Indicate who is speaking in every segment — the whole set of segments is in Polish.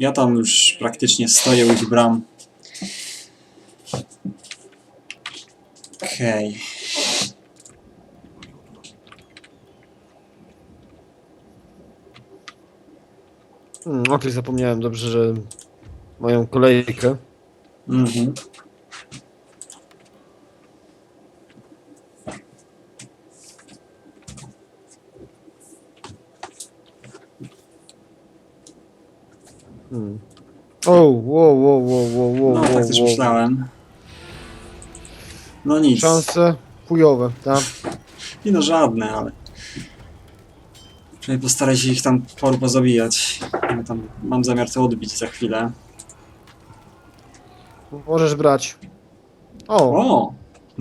Speaker 1: Ja tam już praktycznie stoję u ich bram. Okej.
Speaker 2: Hmm, o tym zapomniałem, dobrze, że mają kolejkę.
Speaker 1: Mhm.
Speaker 2: Hmm. O, wow, wow, wow, wow, wow,
Speaker 1: No,
Speaker 2: wow,
Speaker 1: tak też
Speaker 2: wow.
Speaker 1: myślałem. No nic.
Speaker 2: Szanse chujowe, tak?
Speaker 1: Nie no, żadne, ale... Przynajmniej postaraj się ich tam paru pozabijać. Ja tam mam zamiar to odbić za chwilę.
Speaker 2: Możesz brać. O,
Speaker 1: O!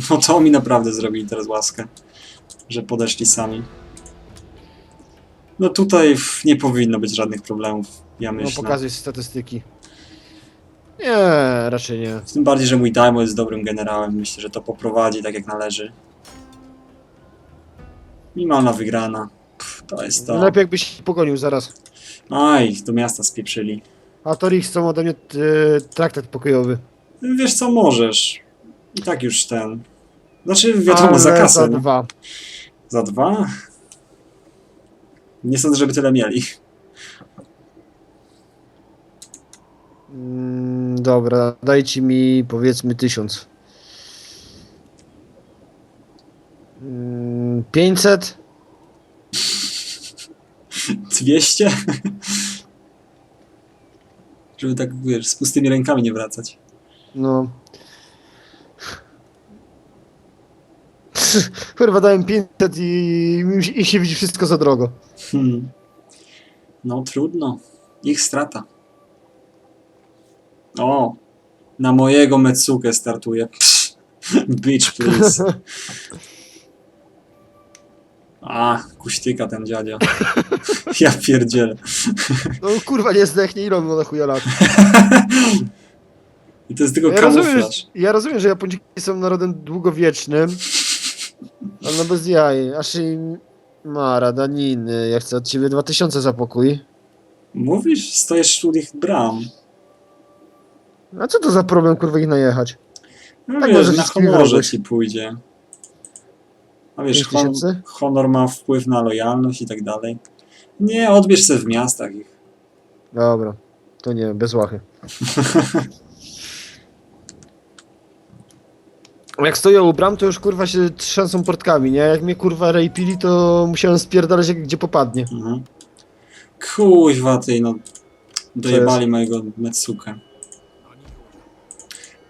Speaker 1: No to mi naprawdę zrobili teraz łaskę, że podeszli sami. No tutaj nie powinno być żadnych problemów, ja
Speaker 2: no
Speaker 1: myślę.
Speaker 2: pokazuj statystyki. Nie, raczej nie.
Speaker 1: Tym bardziej, że mój Daimo jest dobrym generałem. Myślę, że to poprowadzi tak jak należy. Minimalna wygrana. Pff, to jest to.
Speaker 2: Lepiej jakbyś pogonił zaraz.
Speaker 1: Aj, do miasta spieprzyli.
Speaker 2: A to ich chcą ode mnie e, traktat pokojowy.
Speaker 1: Wiesz co, możesz. I tak już ten... Znaczy, wiadomo,
Speaker 2: Ale
Speaker 1: za kasę.
Speaker 2: Za
Speaker 1: no.
Speaker 2: dwa.
Speaker 1: Za dwa? Nie sądzę, żeby tyle mieli.
Speaker 2: Mm, dobra, dajcie mi powiedzmy tysiąc. Mm, 500?
Speaker 1: 200? Żeby tak, wiesz, z pustymi rękami nie wracać.
Speaker 2: No. Kurwa, dałem 500 i, i się widzi wszystko za drogo.
Speaker 1: Hmm. No trudno. Ich strata. O! Na mojego Metsukę startuje. Bitch, please. A, kuśtyka ten dziadzia. Ja pierdzielę.
Speaker 2: No kurwa, nie zdechnie i robią na chuja lat.
Speaker 1: I to jest tylko
Speaker 2: Ja rozumiem, że,
Speaker 1: kamuflaż.
Speaker 2: ja rozumiem, że Japończycy są narodem długowiecznym, ale no bez jaj. Aż im... Mara, daniny, ja chcę od ciebie 2000 za pokój.
Speaker 1: Mówisz? Stoisz u ich bram.
Speaker 2: A co to za problem, kurwa, ich najechać?
Speaker 1: No
Speaker 2: Tak
Speaker 1: wiesz,
Speaker 2: może
Speaker 1: na honorze ci pójdzie. A wiesz,
Speaker 2: Pięć
Speaker 1: hon
Speaker 2: tysięcy?
Speaker 1: honor ma wpływ na lojalność i tak dalej. Nie, odbierz se w miastach ich.
Speaker 2: Dobra, to nie, bez łachy. Jak stoją u bram, to już kurwa się trzęsą portkami, nie? Jak mnie kurwa rejpili, to musiałem spierdalać jak gdzie popadnie.
Speaker 1: Mhm. Kuźwa ty, no. Dojebali mojego Metsukę.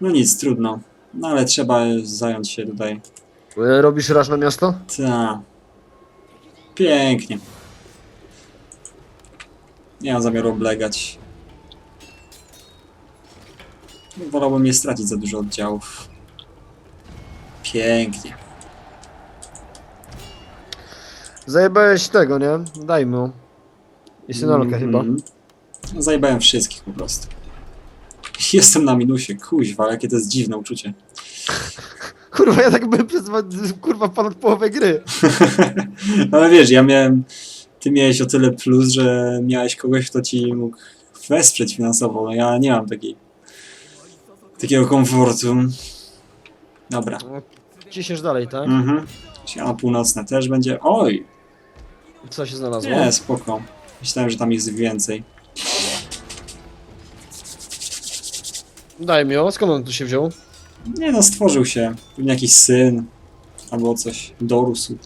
Speaker 1: No nic, trudno. No ale trzeba zająć się tutaj.
Speaker 2: E, Robisz raż na miasto?
Speaker 1: Ta. Pięknie. Nie mam zamiaru oblegać. Wolałbym nie stracić za dużo oddziałów. Pięknie.
Speaker 2: Zajebałeś tego, nie? Daj mu. I synolkę chyba.
Speaker 1: Mhm. Zajebałem wszystkich po prostu. Jestem na minusie, kuźwa, jakie to jest dziwne uczucie.
Speaker 2: Kurwa, ja tak byłem przez kurwa ponad połowę gry.
Speaker 1: Ale wiesz, ja miałem. Ty miałeś o tyle plus, że miałeś kogoś, kto ci mógł wesprzeć finansowo. No ja nie mam takiej. takiego komfortu. Dobra.
Speaker 2: Ciśniesz dalej, tak?
Speaker 1: Mhm. Siano północne też będzie. Oj!
Speaker 2: Co się znalazło?
Speaker 1: Nie, spoko. Myślałem, że tam jest więcej.
Speaker 2: Daj mi o, skąd on tu się wziął?
Speaker 1: Nie no, stworzył się. Pewnie jakiś syn. Albo coś. Dorósł.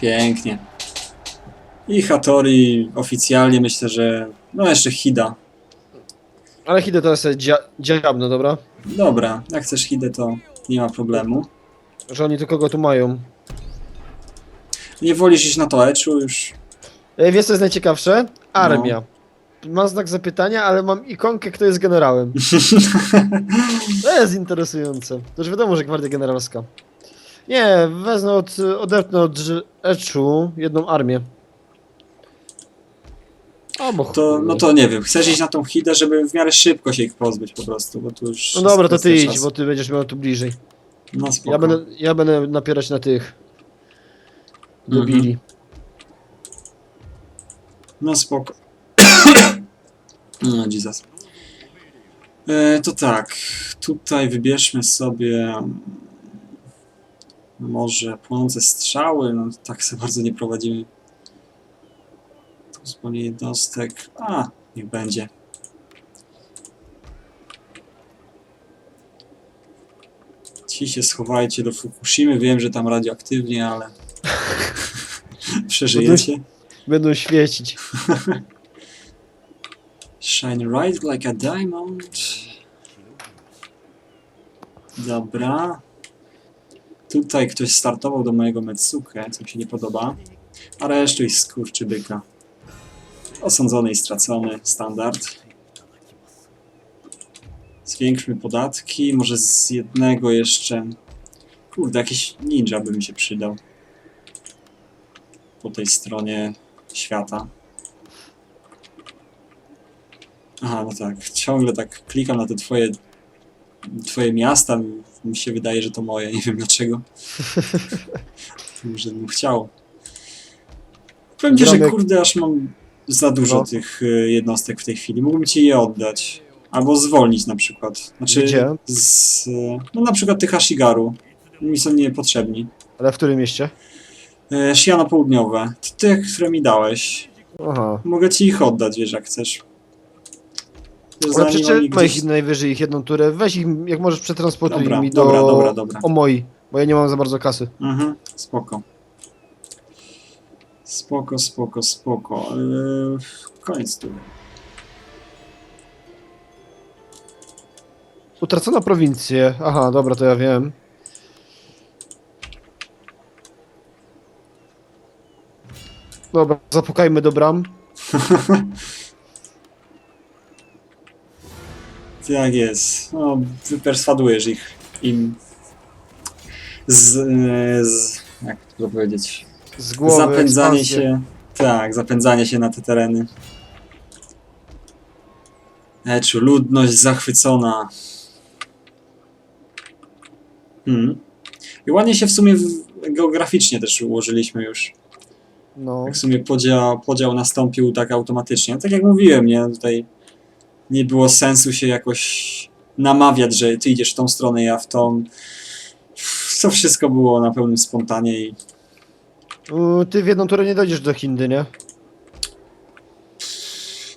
Speaker 1: Pięknie. I Hattori oficjalnie myślę, że. No jeszcze Hida.
Speaker 2: Ale idę teraz sobie dzia dziabno, dobra?
Speaker 1: Dobra, jak chcesz Hidę, to nie ma problemu.
Speaker 2: Że oni tylko go tu mają.
Speaker 1: Nie wolisz iść na to Eczu już?
Speaker 2: E, Wiesz co jest najciekawsze?
Speaker 1: No.
Speaker 2: Armia. Mam znak zapytania, ale mam ikonkę, kto jest generałem. To jest interesujące. To już wiadomo, że gwardia generalska. Nie, wezmę od, odepnę od Eczu jedną armię. O, bo
Speaker 1: To,
Speaker 2: chuj.
Speaker 1: no to nie wiem, chcesz iść na tą Hidę, żeby w miarę szybko się ich pozbyć po prostu, bo tu już...
Speaker 2: No dobra, to ty idź, bo ty będziesz miał tu bliżej.
Speaker 1: No spoko.
Speaker 2: Ja będę, ja będę napierać na tych.
Speaker 1: Mhm.
Speaker 2: Dobili.
Speaker 1: No spoko. No, Jesus. E, to tak, tutaj wybierzmy sobie mm, może płonące strzały, no tak za bardzo nie prowadzimy. Tu zupełnie jednostek. A, niech będzie. Ci się schowajcie do Fukushimy, wiem, że tam radioaktywnie, ale przeżyjecie.
Speaker 2: Będą świecić.
Speaker 1: Shine right like a diamond. Dobra. Tutaj ktoś startował do mojego Metsuke, co mi się nie podoba. Aresztuj skurczybyka. Osądzony i stracony, standard. Zwiększmy podatki, może z jednego jeszcze... Kurde, jakiś ninja by mi się przydał. Po tej stronie świata. Aha, no tak. Ciągle tak klikam na te twoje, twoje miasta. Mi się wydaje, że to moje. Nie wiem dlaczego. Może bym chciał. Powiem ci, że kurde, aż mam za dużo
Speaker 2: No.
Speaker 1: tych y, jednostek w tej chwili. Mógłbym ci je oddać. Albo zwolnić na przykład. Znaczy,
Speaker 2: Gdzie?
Speaker 1: z, no na przykład tych Ashigaru. Mi są niepotrzebni.
Speaker 2: Ale w którym mieście?
Speaker 1: E, Shiano Południowe. To te, które mi dałeś.
Speaker 2: Aha.
Speaker 1: Mogę ci ich oddać, wiesz, jak chcesz. Zanim oni
Speaker 2: ma ich
Speaker 1: gdzieś-
Speaker 2: najwyżej ich jedną turę. Weź ich, jak możesz, przetransportuj
Speaker 1: Dobra,
Speaker 2: mi do
Speaker 1: dobra, dobra, dobra.
Speaker 2: Omoi, bo ja nie mam za bardzo kasy.
Speaker 1: Mhm, spoko. Spoko, spoko, spoko. Eee, koniec tu.
Speaker 2: Utracono prowincję. Aha, dobra, to ja wiem. Dobra, zapukajmy do bram.
Speaker 1: Tak jest. No, wyperswadujesz ich im z, e, z jak to powiedzieć,
Speaker 2: Z głowy.
Speaker 1: zapędzanie
Speaker 2: ekspansję.
Speaker 1: się, tak, zapędzanie się na te tereny. Eczu, ludność zachwycona. Hmm. I ładnie się w sumie w, geograficznie też ułożyliśmy już.
Speaker 2: No.
Speaker 1: Jak w sumie podział, podział nastąpił tak automatycznie. Tak jak mówiłem, nie? Tutaj nie było sensu się jakoś namawiać, że ty idziesz w tą stronę, ja w tą. To wszystko było na pełnym spontanie i
Speaker 2: Ty w jedną turę nie dojdziesz do Hindy, nie?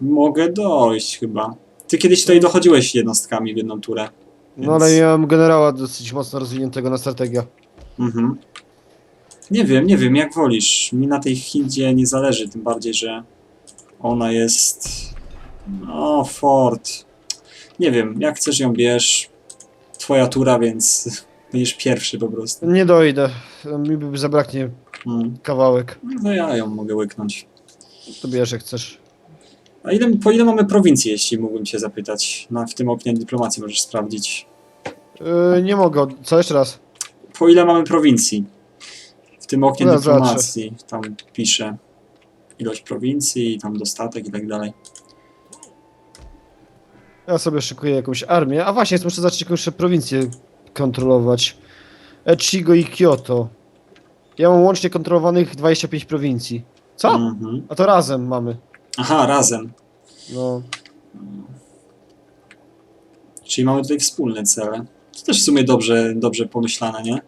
Speaker 1: mogę dojść chyba. Ty kiedyś tutaj dochodziłeś jednostkami w jedną turę.
Speaker 2: No
Speaker 1: Więc-
Speaker 2: ale ja mam generała dosyć mocno rozwiniętego na strategię.
Speaker 1: Mhm. Nie wiem, nie wiem, jak wolisz. Mi na tej Hindzie nie zależy, tym bardziej, że ona jest. No, Ford. Nie wiem, jak chcesz ją bierz. Twoja tura, więc będziesz pierwszy po prostu.
Speaker 2: Nie dojdę. Mi by zabraknie
Speaker 1: Mm.
Speaker 2: kawałek.
Speaker 1: No ja ją mogę łyknąć.
Speaker 2: To bierz jak chcesz.
Speaker 1: A ile, po ile mamy prowincji, jeśli mógłbym cię zapytać? Na, w tym oknie dyplomacji możesz sprawdzić.
Speaker 2: Y, nie mogę. Co jeszcze raz?
Speaker 1: Po ile mamy prowincji? W tym oknie
Speaker 2: No ja
Speaker 1: dyplomacji. Tam pisze ilość prowincji, tam dostatek i tak dalej.
Speaker 2: Ja sobie szykuję jakąś armię. A właśnie, muszę zacząć jakąś jeszcze prowincję kontrolować. Echigo i Kyoto. Ja mam łącznie kontrolowanych 25 prowincji. Co?
Speaker 1: Mhm.
Speaker 2: A to razem mamy.
Speaker 1: Aha, razem.
Speaker 2: No.
Speaker 1: Czyli mamy tutaj wspólne cele. To też w sumie dobrze, dobrze pomyślane, nie?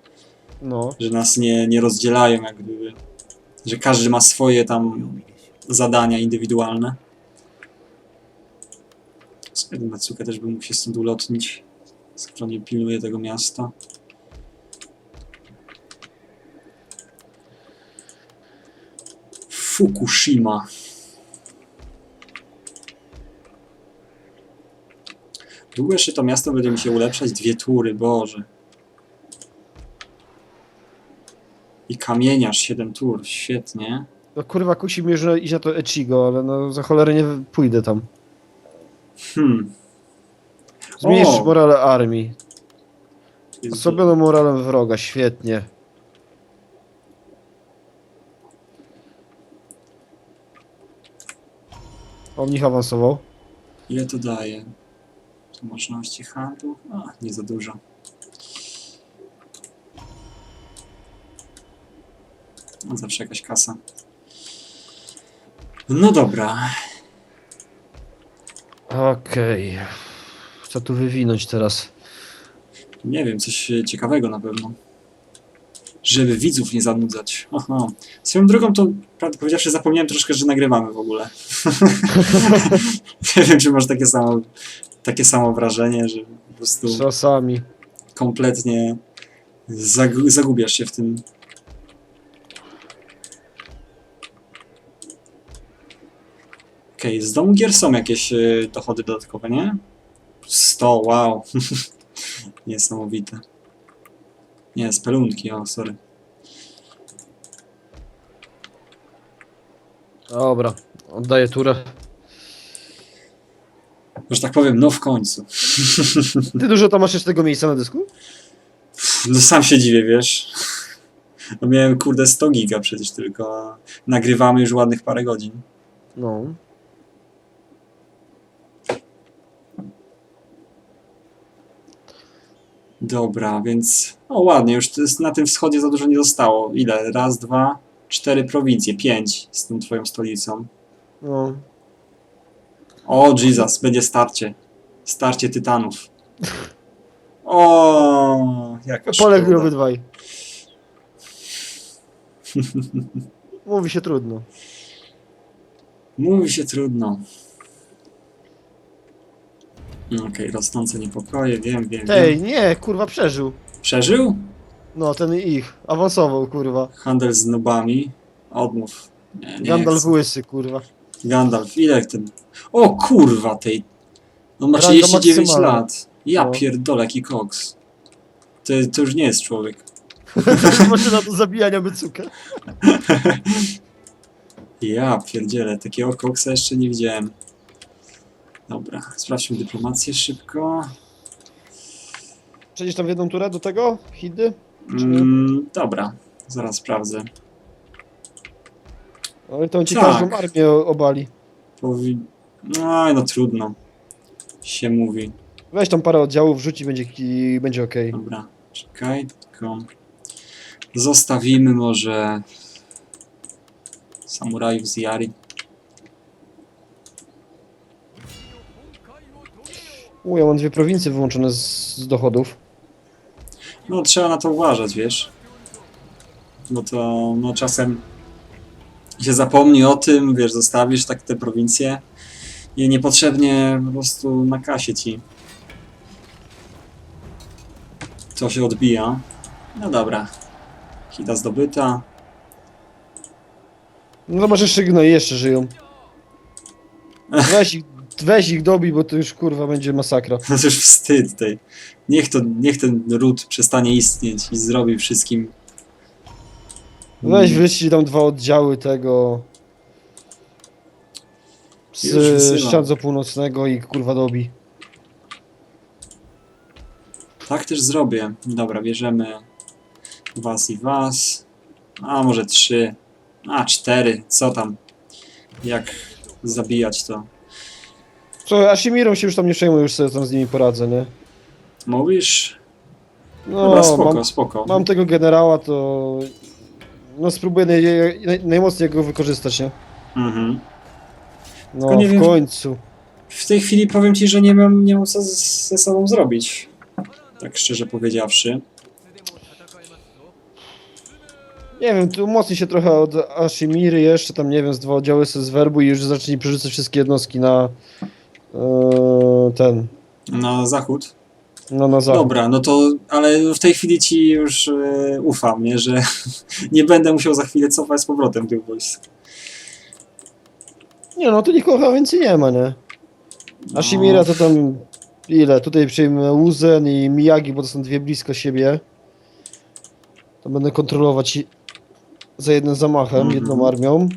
Speaker 2: No.
Speaker 1: Że nas nie, nie rozdzielają, jak gdyby. Że każdy ma swoje tam zadania indywidualne. Matsuka też bym mógł się stąd ulotnić, skoro nie pilnuje tego miasta. Fukushima. Długo jeszcze to miasto będzie mi się ulepszać? Dwie tury, Boże. I kamieniarz, 7 tur, świetnie.
Speaker 2: No kurwa, kusi mnie, że iść na to Echigo, ale no za cholerę nie pójdę tam.
Speaker 1: Hmm.
Speaker 2: Zmniejsz
Speaker 1: O!
Speaker 2: morale armii. Osobiono moralem wroga, świetnie. O, mnich awansował.
Speaker 1: Ile to daje? Tu możliwości handlu? A, nie za dużo. No, zawsze jakaś kasa. No dobra.
Speaker 2: Okej. Co tu wywinąć teraz?
Speaker 1: Nie wiem, coś e, ciekawego na pewno. Żeby widzów nie zanudzać. Aha. Swoją drogą to, prawdę powiedziawszy, zapomniałem troszkę, że nagrywamy w ogóle. nie wiem, czy masz takie samo, takie samo wrażenie, że po prostu
Speaker 2: Czasami.
Speaker 1: kompletnie zag- zagubiasz się w tym. Okej, z domu gier są jakieś y, dochody dodatkowe, nie? 100, wow. Niesamowite. Nie, spelunki, o, sorry.
Speaker 2: Dobra, oddaję turę.
Speaker 1: Że tak powiem, no w końcu.
Speaker 2: Ty dużo tam masz jeszcze tego miejsca na dysku?
Speaker 1: No sam się dziwię, wiesz. No miałem kurde 100 giga przecież tylko, a nagrywamy już ładnych parę godzin.
Speaker 2: No.
Speaker 1: Dobra, więc. O, ładnie, już na tym wschodzie za dużo nie zostało. Ile? Raz, dwa, cztery prowincje, pięć z tą twoją stolicą.
Speaker 2: No.
Speaker 1: O, Jesus, będzie starcie. Starcie tytanów. O, jaka
Speaker 2: Polegli
Speaker 1: szkoda.
Speaker 2: obydwaj. Mówi się trudno.
Speaker 1: Mówi się trudno. No, Okej, rosnące niepokoje, wiem, wiem,
Speaker 2: Ej,
Speaker 1: wiem.
Speaker 2: nie, kurwa, przeżył.
Speaker 1: Przeżył?
Speaker 2: No, ten ich. Awansował, kurwa.
Speaker 1: Handel z nubami. Odmów. Nie, nie
Speaker 2: Gandalf
Speaker 1: chcę.
Speaker 2: łysy, kurwa.
Speaker 1: Gandalf, ile ten... O kurwa tej... On ma
Speaker 2: Ranga
Speaker 1: 39
Speaker 2: maksymalna.
Speaker 1: lat. Ja
Speaker 2: No.
Speaker 1: pierdolę, jaki koks. To, to już nie jest człowiek.
Speaker 2: Maszyna do zabijania bycuka.
Speaker 1: Ja pierdzielę, takiego koksa jeszcze nie widziałem. Dobra, sprawdźmy dyplomację szybko.
Speaker 2: Przejdziesz tam w jedną turę do tego? Hidy?
Speaker 1: Mm, dobra, zaraz sprawdzę.
Speaker 2: Ale to on ci
Speaker 1: Tak.
Speaker 2: każdą armię obali.
Speaker 1: Powi... No, no trudno. Się mówi.
Speaker 2: Weź tam parę oddziałów, wrzuci będzie, i będzie okej.
Speaker 1: Dobra, czekaj, tylko zostawimy może samurajów z Yari.
Speaker 2: U, ja mam dwie prowincje wyłączone z, z dochodów.
Speaker 1: No trzeba na to uważać, wiesz. Bo to no czasem się zapomni o tym, wiesz, zostawisz tak te prowincje i niepotrzebnie po prostu na kasie ci. To się odbija. No dobra. Hita zdobyta.
Speaker 2: No zobacz, jeszcze no jeszcze żyją. Weź ich, weź ich dobij, bo to już kurwa będzie masakra.
Speaker 1: No to już wstyd tej. Niech, to, niech ten ród przestanie istnieć i zrobi wszystkim.
Speaker 2: Weź wyścig tam dwa oddziały tego. Z
Speaker 1: wysyłam.
Speaker 2: północnego i kurwa dobi.
Speaker 1: Tak też zrobię. Dobra, bierzemy was i was. A może trzy. A cztery. Co tam? Jak zabijać to?
Speaker 2: Co, Ashimirą się już tam nie przejmuję, już sobie tam z nimi poradzę, nie?
Speaker 1: Mówisz?
Speaker 2: No,
Speaker 1: Dobra, spoko,
Speaker 2: mam,
Speaker 1: spoko.
Speaker 2: mam tego generała, to... No spróbuję naj, naj, najmocniej go wykorzystać, nie?
Speaker 1: Mhm.
Speaker 2: No,
Speaker 1: Tylko nie
Speaker 2: w
Speaker 1: wiem-
Speaker 2: końcu.
Speaker 1: W tej chwili powiem ci, że nie mam, nie mam co z, ze sobą zrobić. Tak szczerze powiedziawszy.
Speaker 2: Nie wiem, tu mocniej się trochę od Ashimiry jeszcze, tam nie wiem, z dwa oddziały sobie z werbu i już zacznij przerzucać wszystkie jednostki na e, ten,
Speaker 1: Na zachód.
Speaker 2: no na zachód.
Speaker 1: Dobra, no to, ale w tej chwili ci już e, ufam, nie, że nie będę musiał za chwilę cofać z powrotem tych wojsk.
Speaker 2: Nie no, tu nikogo więcej nie ma, nie?
Speaker 1: No,
Speaker 2: Ashimira to tam ile? Tutaj przyjmę Uzen i Miyagi, bo to są dwie blisko siebie. To będę kontrolować za jednym zamachem,
Speaker 1: Mhm.
Speaker 2: jedną armią.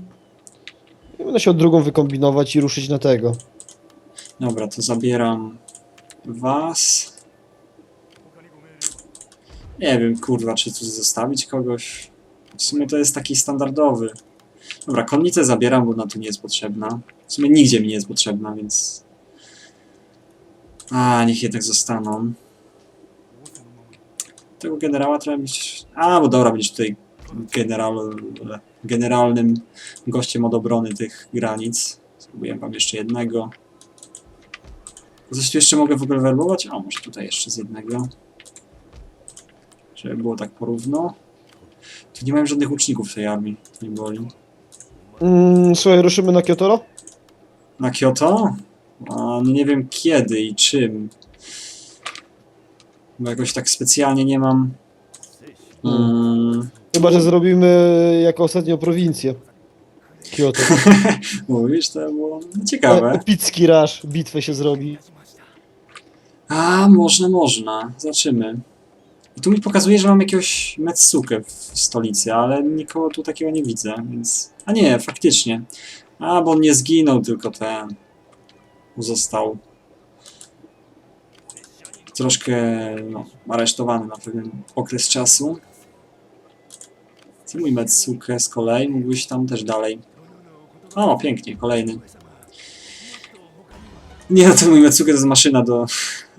Speaker 2: I będę się od drugą wykombinować i ruszyć na tego.
Speaker 1: Dobra, to zabieram was. Nie wiem, kurwa, czy tu zostawić kogoś. W sumie to jest taki standardowy. Dobra, konnicę zabieram, bo ona tu nie jest potrzebna. W sumie nigdzie mi nie jest potrzebna, więc... A, niech jednak zostaną. Tego generała trzeba mieć... A, bo dobra, będziesz tutaj general... generalnym gościem od obrony tych granic. Spróbuję wam jeszcze jednego. Tu jeszcze mogę w ogóle werbować? O, może tutaj jeszcze z jednego. Żeby było tak porówno. Tu nie mają żadnych łuczników w tej armii. Nie boli.
Speaker 2: Mm, słuchaj, ruszymy na Kiotoro?
Speaker 1: Na Kyoto? A, no nie wiem kiedy i czym. Bo jakoś tak specjalnie nie mam. Mm,
Speaker 2: Chyba, że zrobimy jako ostatnią prowincję. Kyoto.
Speaker 1: mówisz, to było ciekawe.
Speaker 2: Epicki rush, bitwę się zrobi.
Speaker 1: A, można, można. Zobaczymy. I tu mi pokazuje, że mam jakiegoś Metsukę w stolicy, ale nikogo tu takiego nie widzę, więc... A nie, faktycznie. A, bo on nie zginął, tylko ten... Został... Troszkę, no, aresztowany na pewien okres czasu. Co mój Metsukę z kolei mógłbyś tam też dalej. O, pięknie, kolejny. Nie, no ten mój to jest maszyna do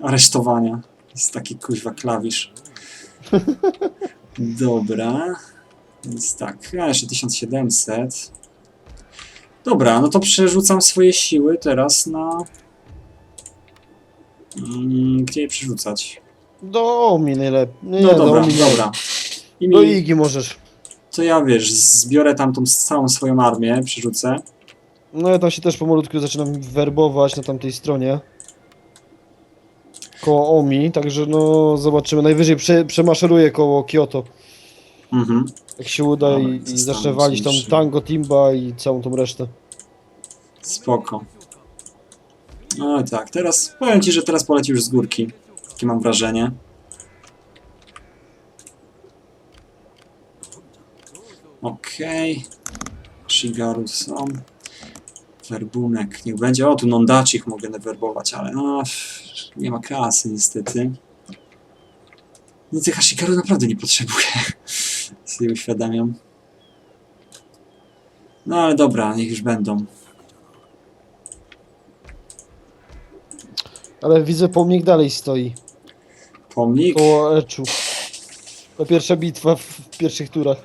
Speaker 1: aresztowania. Jest taki kuźwa klawisz. Dobra. Więc tak, ja jeszcze 1700. Dobra, no to przerzucam swoje siły teraz na... Mm, gdzie je przerzucać?
Speaker 2: Do Omi najlepiej. Nie,
Speaker 1: No
Speaker 2: do
Speaker 1: dobra,
Speaker 2: Omi
Speaker 1: dobra. I
Speaker 2: Do
Speaker 1: mi,
Speaker 2: Igi możesz.
Speaker 1: to ja wiesz, zbiorę tam tą całą swoją armię, przerzucę.
Speaker 2: No ja tam się też pomalutku zaczynam werbować na tamtej stronie. Koło Omi, także no zobaczymy. Najwyżej prze, przemaszeruję koło Kyoto.
Speaker 1: Mhm.
Speaker 2: Jak się uda
Speaker 1: Dobra,
Speaker 2: i, i zacznę walić tam. Tango, Timba i całą tą resztę.
Speaker 1: Spoko. No i tak, teraz powiem ci, że teraz poleci już z górki. Takie mam wrażenie. Okej. Shigaru są. Werbunek, niech będzie. O, tu Nondachich mogę werbować, ale no, nie ma kasy niestety. No tych Ashigaru naprawdę nie potrzebuję. Sobie uświadamiam. No ale dobra, niech już będą.
Speaker 2: Ale widzę pomnik dalej stoi.
Speaker 1: Pomnik?
Speaker 2: Koło Eczu. To pierwsza bitwa w pierwszych turach.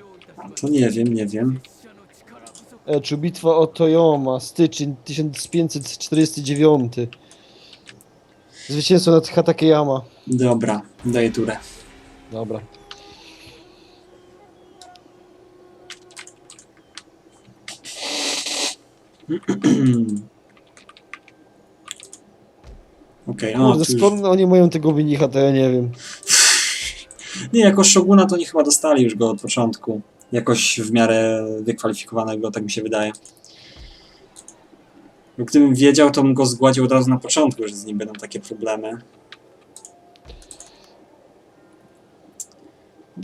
Speaker 1: To nie wiem, nie wiem.
Speaker 2: Eczu, bitwa o Toyoma, styczeń 1549. Zwycięstwo nad Hatakeyama.
Speaker 1: Dobra, daję turę.
Speaker 2: Dobra.
Speaker 1: Okej, o,
Speaker 2: Kurde,
Speaker 1: tu już...
Speaker 2: skąd oni mają tego mnicha, to ja nie wiem.
Speaker 1: Nie, jako Shoguna to oni chyba dostali już go od początku. Jakoś w miarę wykwalifikowanego, tak mi się wydaje. Bo gdybym wiedział, to bym go zgładził od razu na początku, że z nim będą takie problemy.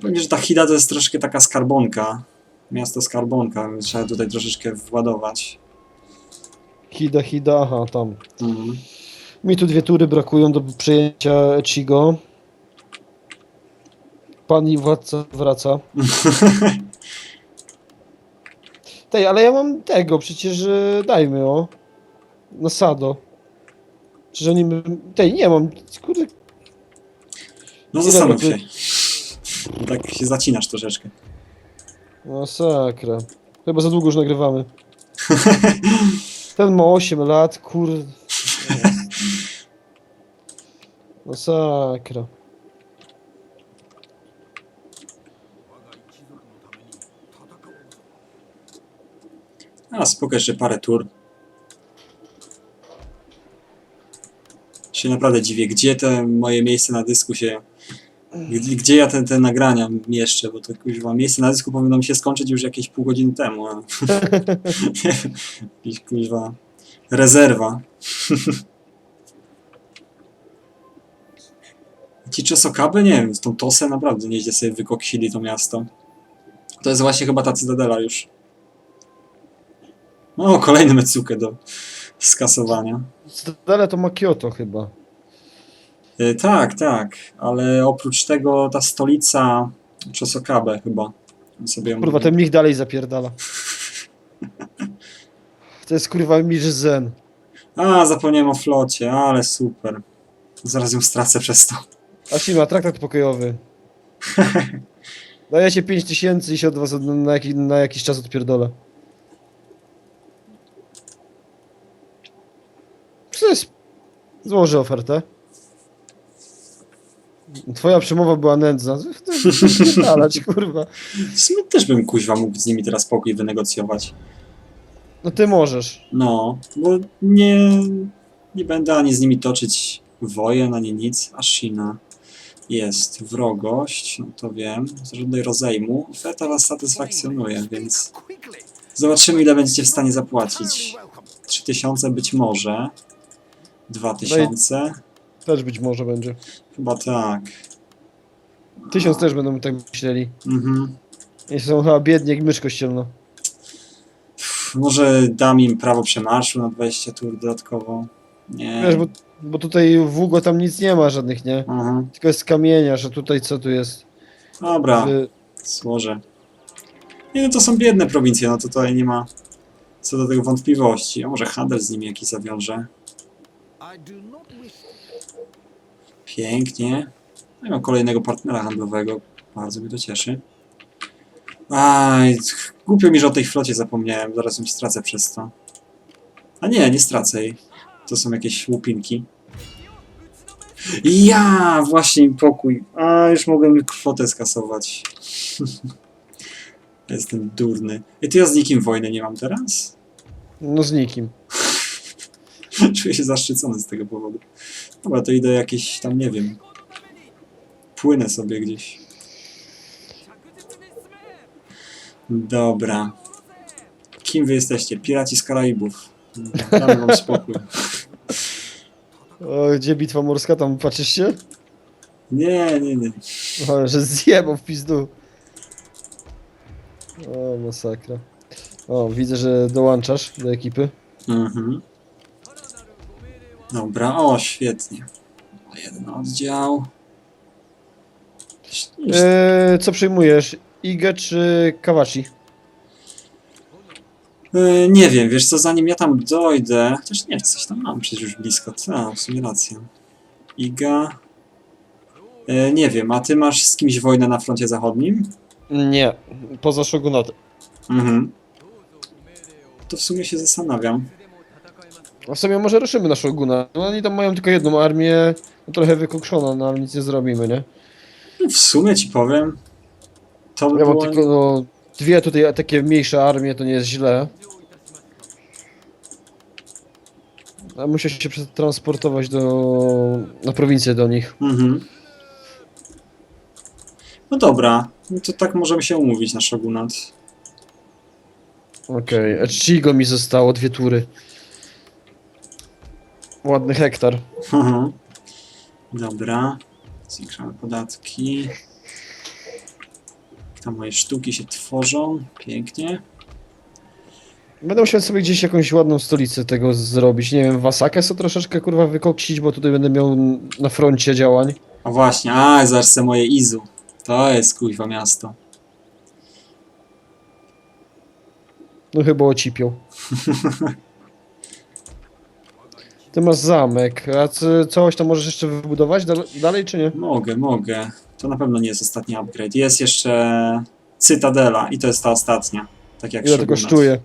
Speaker 1: Powiem, że ta Hida to jest troszkę taka skarbonka. Miasto skarbonka, więc trzeba tutaj troszeczkę władować.
Speaker 2: Hida, Hida, aha, tam.
Speaker 1: Mhm.
Speaker 2: Mi tu dwie tury brakują do przejęcia Echigo. Pan i władca wraca. Tej, ale ja mam tego, przecież e, dajmy o. Nasado. Czy oni... Tej, nie mam, kurde,
Speaker 1: No
Speaker 2: Ile
Speaker 1: zastanów
Speaker 2: to
Speaker 1: się. Tak się zacinasz troszeczkę.
Speaker 2: masakra. Chyba za długo już nagrywamy. Ten ma 8 lat, kurde. Masakra.
Speaker 1: A spoko, jeszcze parę tur. Się naprawdę dziwię, gdzie te moje miejsce na dysku się... Gdzie, ja te, te nagrania mieszczę, bo to kuźwa, miejsce na dysku powinno mi się skończyć już jakieś pół godziny temu. Jakiś kuźwa... Rezerwa. Ci Czesokaby, nie wiem, z tą Tosę naprawdę nieźle sobie wykoksili to miasto. To jest właśnie chyba ta Cytadela już. No, kolejny Metsukę do skasowania.
Speaker 2: Ale to ma Kyoto chyba.
Speaker 1: Y, tak, tak, ale oprócz tego ta stolica Chosokabe chyba. Sobie ją
Speaker 2: Kurwa, ten mnich dalej zapierdala. To jest kurwa Mirz Zen.
Speaker 1: A, zapomniałem o flocie, ale super. Zaraz ją stracę przez to.
Speaker 2: Ashima, traktat pokojowy. Dajecie 5000 i się od was na, jaki, na jakiś czas odpierdolę. Jest? Złożę ofertę. Twoja przemowa była nędzna. Alać, kurwa.
Speaker 1: W sumie też bym kuźwa mógł z nimi teraz pokój wynegocjować.
Speaker 2: No ty możesz.
Speaker 1: No, bo nie, nie będę ani z nimi toczyć wojen, ani nic. Ashina jest wrogość, no to wiem. Żadnej rozejmu. Feta was satysfakcjonuje, więc zobaczymy ile będziecie w stanie zapłacić. 3000 być może. 2000?
Speaker 2: Też być może będzie.
Speaker 1: Chyba tak.
Speaker 2: Tysiąc też będą tak myśleli.
Speaker 1: Mhm.
Speaker 2: I są chyba biedni jak mysz kościelna.
Speaker 1: Może dam im prawo przemarszu na 20 tur dodatkowo. Nie.
Speaker 2: Wiesz, bo, bo tutaj w Ugo tam nic nie ma żadnych, nie?
Speaker 1: Aha.
Speaker 2: Tylko jest kamienia, że tutaj co tu jest?
Speaker 1: Dobra.
Speaker 2: Y,
Speaker 1: Złożę. Nie no to są biedne prowincje, no to tutaj nie ma co do tego wątpliwości. A może handel z nimi jakiś zawiąże. Pięknie. No i mam kolejnego partnera handlowego. Bardzo mnie to cieszy. Aj, głupio mi, że o tej flocie zapomniałem. Zaraz ją stracę przez to. A nie, nie stracę jej. To są jakieś łupinki. Ja, właśnie mi pokój. A, już mogłem kwotę skasować. Jestem durny. I to ja z nikim wojny nie mam teraz?
Speaker 2: no z nikim.
Speaker 1: Czuję się zaszczycony z tego powodu. Dobra, to idę jakieś tam, nie wiem. Płynę sobie gdzieś. Dobra. Kim wy jesteście? Piraci z Karaibów. Damy wam spokój.
Speaker 2: O, gdzie bitwa morska? Tam patrzysz się?
Speaker 1: Nie, nie, nie.
Speaker 2: O, że zjebał w pizdu. O, masakra. O, widzę, że dołączasz do ekipy.
Speaker 1: Mhm. Dobra, o, świetnie. Jeden oddział.
Speaker 2: Eee, co przyjmujesz? Igę czy Kawachi?
Speaker 1: E, nie wiem, wiesz co, zanim ja tam dojdę, chociaż nie, coś tam mam przecież już blisko, co, w sumie racja. Iga... E, nie wiem, a ty masz z kimś wojnę na froncie zachodnim?
Speaker 2: Nie, poza Shogunatem.
Speaker 1: Mhm. To w sumie się zastanawiam.
Speaker 2: A w sumie może ruszymy na Shoguna. No oni tam mają tylko jedną armię, no trochę wykokszona, no ale nic nie zrobimy, nie?
Speaker 1: No, w sumie ci powiem, to by
Speaker 2: Ja mam
Speaker 1: było...
Speaker 2: tylko no, dwie tutaj takie mniejsze armie, to nie jest źle. A muszę się przetransportować do... na prowincję do nich.
Speaker 1: Mhm. No dobra, no to tak możemy się umówić na Shogunat.
Speaker 2: Okej, okay. Echigo mi zostało, dwie tury. Ładny hektar.
Speaker 1: Mhm. Dobra. Zwiększamy podatki. Tam moje sztuki się tworzą. Pięknie.
Speaker 2: Będę musiał sobie gdzieś jakąś ładną stolicę tego zrobić. Nie wiem, Wasakę sobie troszeczkę kurwa wykoksić, bo tutaj będę miał na froncie działań.
Speaker 1: A właśnie, a zaraz se moje Izu. To jest kuźwa miasto.
Speaker 2: No chyba ocipią. Ty masz zamek, a co, coś tam możesz jeszcze wybudować dal- dalej, czy nie?
Speaker 1: Mogę, mogę. To na pewno nie jest ostatni upgrade. Jest jeszcze Cytadela i to jest ta ostatnia. Tak jak
Speaker 2: Ile to
Speaker 1: Shogunat.
Speaker 2: kosztuje?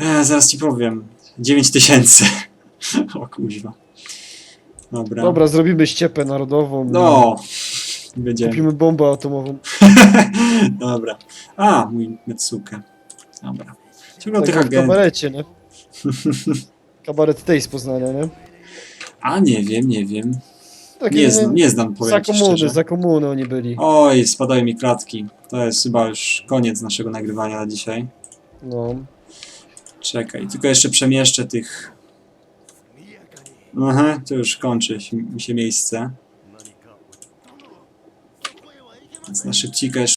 Speaker 1: E, zaraz ci powiem. 9000. o kuźwa. Dobra.
Speaker 2: Dobra, zrobimy ściepę narodową.
Speaker 1: No. Będzie.
Speaker 2: Kupimy bombę atomową.
Speaker 1: Dobra. A, mój Metsuke. Dobra. Ciągle
Speaker 2: Tak
Speaker 1: tych
Speaker 2: jak w
Speaker 1: agentów.
Speaker 2: kabarecie, nie? Kabaret tej z Poznania, nie?
Speaker 1: A nie wiem, nie wiem.
Speaker 2: Takie,
Speaker 1: Nie znam, nie znam
Speaker 2: Za
Speaker 1: powiem ci
Speaker 2: komuny,
Speaker 1: szczerze.
Speaker 2: za komuny oni byli.
Speaker 1: Oj, spadają mi klatki. To jest chyba już koniec naszego nagrywania na dzisiaj.
Speaker 2: No.
Speaker 1: Czekaj, tylko jeszcze przemieszczę tych. Aha, to już kończy się- mi się miejsce. Więc na szybcika jeszcze.